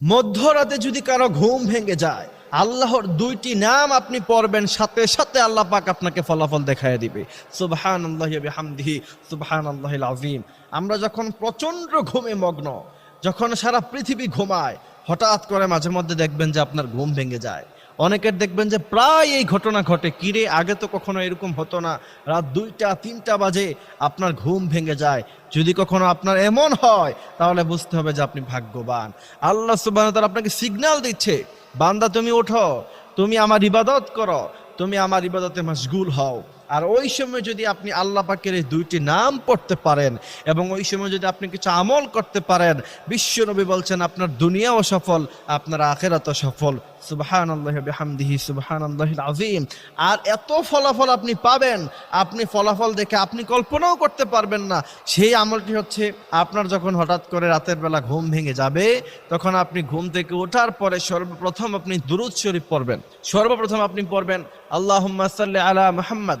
মধ্যরাতে যদি কারও ঘুম ভেঙে যায়, আল্লাহর দুইটি নাম আপনি পড়বেন, সাথে সাথে আল্লাহ পাক আপনাকে ফলাফল দেখায় দিবে। সুবহান আল্লাহামদিহি সুবহান আল্লাহ আজিম আমরা যখন প্রচণ্ড ঘুমে মগ্ন, যখন সারা পৃথিবী ঘুমায়, হঠাৎ করে মাঝে মধ্যে দেখবেন যে আপনার ঘুম ভেঙে যায়। অনেকের দেখবেন যে প্রায় এই ঘটনা ঘটে। কিরে আগে তো কখনো এরকম হতো না। রাত দুইটা, তিনটা বাজে আপনার ঘুম ভেঙে যায়। যদি কখনো আপনার এমন হয়, তাহলে বুঝতে হবে যে আপনি ভাগ্যবান। আল্লাহ সুবাহ আপনাকে সিগন্যাল দিচ্ছে, বান্দা তুমি ওঠো, তুমি আমার ইবাদত করো, তুমি আমার ইবাদতে মশগুল হও। আর ওই সময় যদি আপনি আল্লাহ পাকের এই দুইটি নাম পড়তে পারেন এবং ওই সময় যদি আপনি কিছু আমল করতে পারেন বিশ্বনবী বলছেন, আপনার দুনিয়াও সফল, আপনার আখেরাতও সফল। সুবহান আল্লাহ হামদিহি সুবহান আল্লাহ আজিম আর এত ফলাফল আপনি পাবেন, আপনি ফলাফল দেখে আপনি কল্পনাও করতে পারবেন না। সেই আমলটি হচ্ছে, আপনার যখন হঠাৎ করে রাতের বেলা ঘুম ভেঙে যাবে, তখন আপনি ঘুম থেকে ওঠার পরে সর্বপ্রথম আপনি দুরুদ শরীফ পড়বেন। সর্বপ্রথম আপনি পড়বেন আল্লাহ সাল্লি আলা মুহাম্মদ।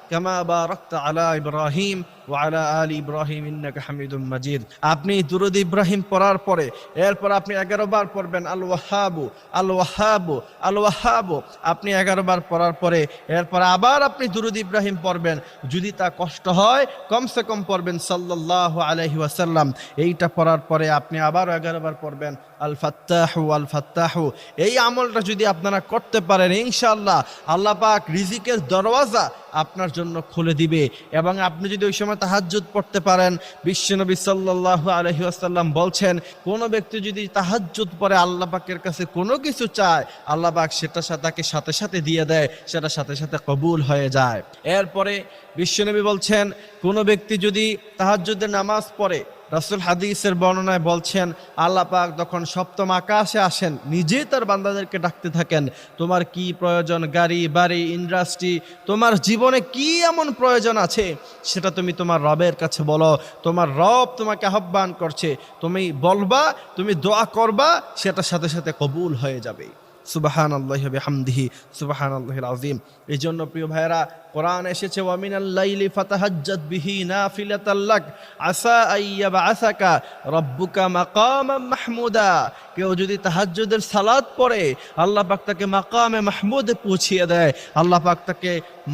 কামা বারাকতা আলা ইব্রাহিম ওয়া আলা আলি হামিদুম আপনি দুরুদ ইব্রাহিম পড়ার পরে, এরপর আপনি 11 বার পড়বেন আল ওয়াহাবু আল ওয়াহাবু আল ওয়াহাবু আপনি 11 বার পড়ার পরে, এরপর আবার আপনি দুরুদ ইব্রাহিম পড়বেন। যদি তা কষ্ট হয়, কমসে কম পড়বেন সাল্লাল্লাহু আলাইহি ওয়াসাল্লাম। এইটা পড়ার পরে আপনি আবার 11 বার পড়বেন আল ফাত্তাহু আল ফাত্তাহু এই আমলটা যদি আপনারা করতে পারেন, ইনশাআল্লাহ আল্লাহ পাক রিজিকের দরওয়াজা আপনার জন্য খুলে দিবে। এবং আপনি যদি ওই সময় তাহাজ্জুদ পড়তে পারেন, বিশ্বনবী সাল্লাল্লাহু আলহি ওয়াসাল্লাম বলছেন, কোনো ব্যক্তি যদি তাহাজ্জুদ পরে আল্লাহ পাকের কাছে কোনো কিছু চায়, আল্লাহ পাক সেটা তাকে সাথে সাথে দিয়ে দেয়, সেটা সাথে সাথে কবুল হয়ে যায়। এরপরে বিশ্বনবী বলছেন, কোনো ব্যক্তি যদি তাহাজ্জুদের নামাজ পড়ে রাসুল হাদিসের বর্ণনায় বলছেন, আল্লাহ পাক যখন সপ্তম আকাশে আসেন, নিজেই তার বান্দাদেরকে ডাকতে থাকেন, তোমার কি প্রয়োজন গাড়ি, বাড়ি ইন্ডাস্ট্রি তোমার জীবনে কি এমন প্রয়োজন আছে? সেটা তুমি তোমার রবের কাছে বলো। তোমার রব তোমাকে আহ্বান করছে, তুমি বলবা, তুমি দোয়া করবা, সেটার সাথে সাথে কবুল হয়ে যাবে। সুবাহান আল্লাহ হামদিহি সুবাহান আল্লাহ আজিম এই জন্য প্রিয় ভাইরা কোরআন এসেছে ওয়ামিন আল্লাইলি ফাতাহাজ্জাত বিহি নাফিলাতাল্লাক আসা আইয়াবা আসাকা রব্বুকা মাহমুদা। কেউ যদি তাহাজ্জুদের সালাত পড়ে, আল্লাহ পাক তাকে মাকামে মাহমুদে পৌঁছিয়ে দেয়। আল্লাহ পাক তাকে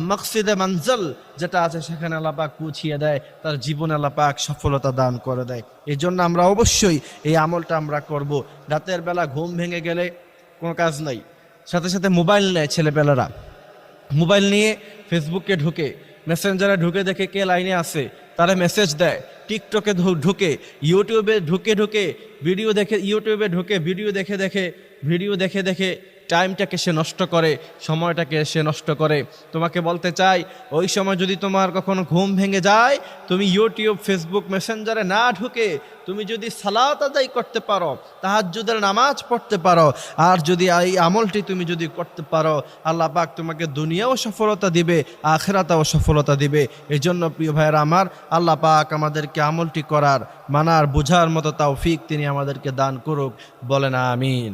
মকসিদে মঞ্জল যেটা আছে সেখানে আল্লাহ পাক পৌঁছিয়ে দেয়, তার জীবনে আল্লাহ পাক সফলতা দান করে দেয়। এই জন্য আমরা অবশ্যই এই আমলটা আমরা করব। রাতের বেলা ঘুম ভেঙে গেলে কোনো কাজ নাই। সাথে সাথে মোবাইল নেয় ছেলেপেলেরা। মোবাইল নিয়ে ফেসবুকে ঢুকে, মেসেঞ্জারে ঢুকে দেখে কে লাইনে আছে, তারা মেসেজ দেয়। টিকটকে ঢুকে, ইউটিউবে ঢুকে ঢুকে, ভিডিও দেখে, ইউটিউবে ঢুকে, ভিডিও দেখে দেখে, ভিডিও দেখে দেখে টাইমটাকে সে নষ্ট করে, সময়টাকে সে নষ্ট করে। তোমাকে বলতে চাই, ওই সময় যদি তোমার কখনো ঘুম ভেঙে যায়, তুমি ইউটিউব ফেসবুক মেসেঞ্জারে না ঢুকে, তুমি যদি সালাত আদায় করতে পারো, তাহাজ্জুদের নামাজ পড়তে পারো, আর যদি এই আমলটি তুমি যদি করতে পারো, আল্লাহ পাক তোমাকে দুনিয়াও সফলতা দিবে, আখেরাতাও সফলতা দিবে। এই জন্য প্রিয় ভাইয়েরা আমার, আল্লাহ পাক আমাদেরকে আমলটি করার, মানার, বোঝার মতো তাও ফিক তিনি আমাদেরকে দান করুক। বলেন আমিন।